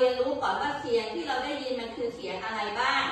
เรียนรู้ก่อนว่าเสียงที่เราได้ยินมันคือเสียงอะไรบ้าง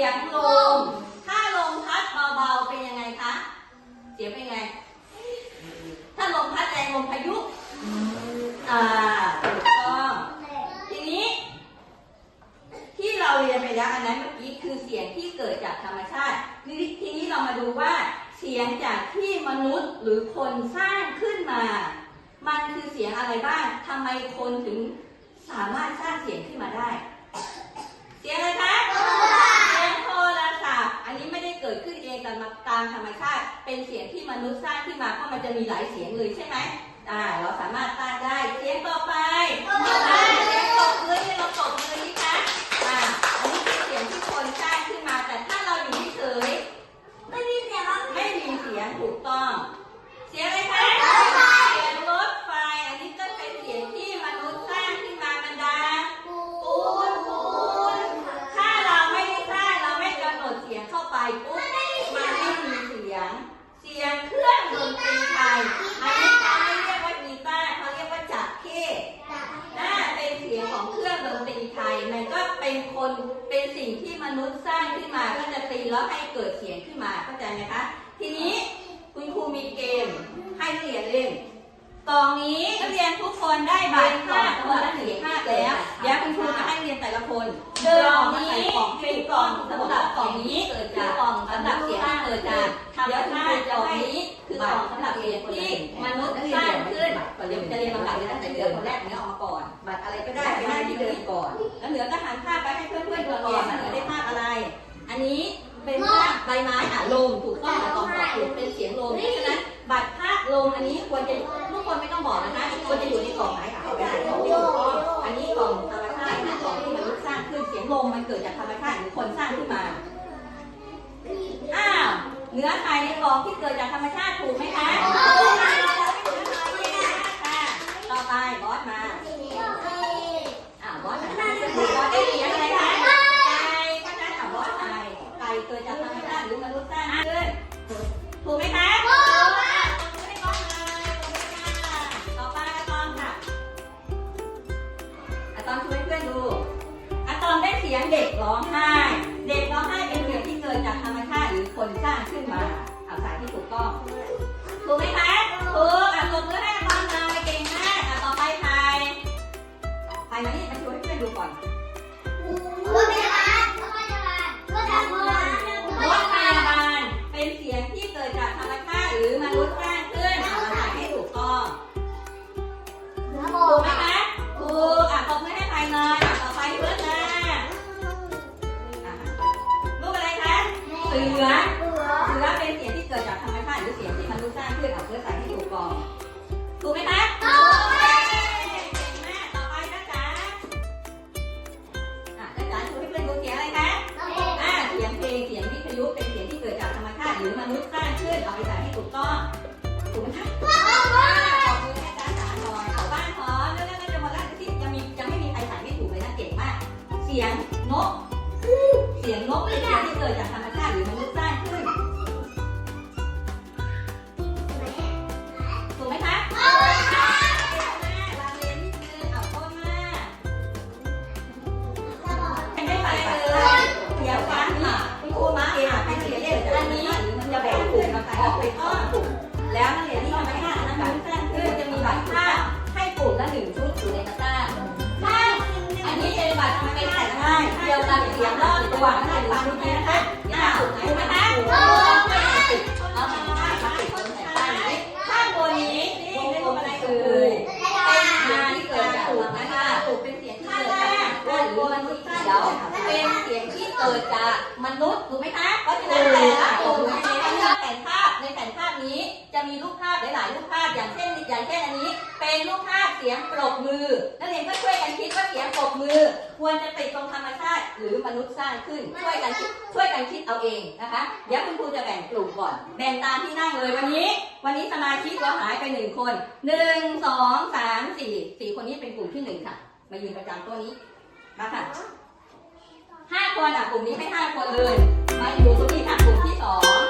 สียงลม ถ้าลมพัดเบาๆเป็นยังไงคะ เสียงเป็นไง ถ้าลมพัดแรงลมพายุ อ่าถูกต้อง ทีนี้ ที่เราเรียนไปแล้วอันนั้นเมื่อกี้คือเสียงที่เกิดจากธรรมชาติ ทีนี้ทีนี้เรามาดูว่า เสียงจากที่มนุษย์หรือคนสร้างขึ้นมา มันคือเสียงอะไรบ้างทำไมคนถึงสามารถสร้างเสียงขึ้นมาได้ เสียงอะไรคะเสียงโทรศัพท์ อันนี้ไม่ได้เกิดขึ้นเองตามตามธรรมชาติ เป็นเสียงที่มนุษย์สร้างขึ้นมาเพราะมันจะมีหลายเสียงเลยใช่ไหมอ่าเราสามารถสร้างได้เสียงต่อไปอ่าเสียงตบมือที่เราตบมือนี่คะอ่าอันนี้เป็นเสียงที่คนสร้างขึ้นมา แต่ถ้าเราอยู่เฉยๆไม่มีเสียงถูกต้อง เสียงอะไรคะเสียงรถไฟ อันนี้ก็เป็นเสียงที่มนุษย์สร้างขึ้นมามันดังปูนปูนถ้าเราไม่ได้สร้างเราไม่กำหนดเสียงเข้าไปปุ๊บมันไม่มีเสียง เสียงเครื่องดนตรีไทย อันนี้เขาไม่เรียกว่ากีตาร์เขาเรียกว่าจักรเข้ น่าเป็นเสียงของเครื่องดนตรีไทย มันก็ เป็นเป็นสิ่งที่มนุษย์สร้างขึ้นมาก็จะตีแล้วให้เกิดเสียงขึ้นมาเข้าใจไหมคะ ทีนี้คุณครูมีเกมให้นักเรียนเล่นกล่องนี้นักเรียนทุกคนได้ใบภาคนละหนึ่งภาแล้วเดี๋ยวคุณครูจะให้เรียนแต่ละคนกล่องนี้เป็นกล่องสำหรับกล่องนี้เกิดจากกล่องสำหรับเสียงเกิดจากเดี๋ยวถ้า ก็หันภาพไปให้เพื่อนๆดูก่อนว่าเหนือได้ภาพอะไร อันนี้เป็นภาพใบไม้อะลมถูกต้องแต่ตอนบอกถูกเป็นเสียงลมเพราะฉะนั้นบัตรภาพลมอันนี้ควรจะทุกคนไม่ต้องบอกนะคะควรจะอยู่ในกล่องไหนอะเอาไปไหนกล่องที่ถูกต้องอันนี้กล่องธรรมชาตินะกล่องที่มนุษย์สร้างขึ้นเสียงลมมันเกิดจากธรรมชาติหรือคนสร้างขึ้นมาอ้าวเนื้อไทยในกล่องที่เกิดจากธรรมชาติถูกไหมคะถูกค่ะต่อไปบอสมา อ่าบอสหันมาดูบอสได้ เสียงอะไรคะไก่เพราะฉะนั้นอะบอสไทยเกิดจากธรรมชาติหรือมนุษย์สร้างขึ้นถูกไหมคะถูกค่ะไม่ต้องเลยต่อไปอะตอมค่ะอะตอมช่วยเพื่อนดูอะตอมได้เสียงเด็กร้องไห้ เด็กร้องไห้เป็นเสียงที่เกิดจากธรรมชาติหรือคนสร้างขึ้นมาเอาสายที่ถูกต้อง ถูกไหมคะ ถูกอะตบมือให้ สือ เสือเป็นเสียงที่เกิดจากธรรมชาติหรือเสียงที่มนุษย์สร้างขึ้นอะเพื่อใส่ให้ถูกต้องถูกไหมคะถูกเก่งมากต่อไปนะจ๊ะอะนะจ๊ะช่วยให้เพื่อนดูเสียงอะไรคะเสียงเพลงเสียงพิทยุเป็นเสียงที่เกิดจากธรรมชาติหรือมนุษย์สร้างขึ้นเอาไปใส่ให้ถูกต้องถูกไหมคะอ่าขอบคุณอาจารย์สานอยเอาบ้านพร้อมแล้วแล้วจะหมดแล้วที่ยังมียังไม่มีใครใส่ไม่ถูกเลยนะเก่งมากเสียงนก เสียงนกเป็นเสียงที่เกิดจาก เกิดจากมนุษย์ถูกไหมคะ เพราะฉะนั้นแต่ละกลุ่มในแผนภาพในแผนภาพนี้จะมีรูปภาพหลาย ๆ รูปภาพอย่างเช่นอย่างเช่นอันนี้ เป็นรูปภาพเสียงปรบมือ นักเรียนก็ช่วยกันคิดว่าเสียงปรบมือ ควรจะติดตรงธรรมชาติ หรือมนุษย์สร้างขึ้นช่วยกันคิดช่วยกันคิดเอาเองนะคะ เดี๋ยวคุณครูจะแบ่งกลุ่มก่อน แบ่งตามที่นั่งเลยวันนี้ วันนี้สมาชิกเราหายไปหนึ่งคนหนึ่งสองสามสี่สี่คนนี้เป็นกลุ่มที่หนึ่งค่ะมายืนประจำตัวนี้มาค่ะ ห้าคนอะกลุ่มนี้ไม่ห้าคนเลย มาอยู่ตรงนี้ค่ะกลุ่มที่สอง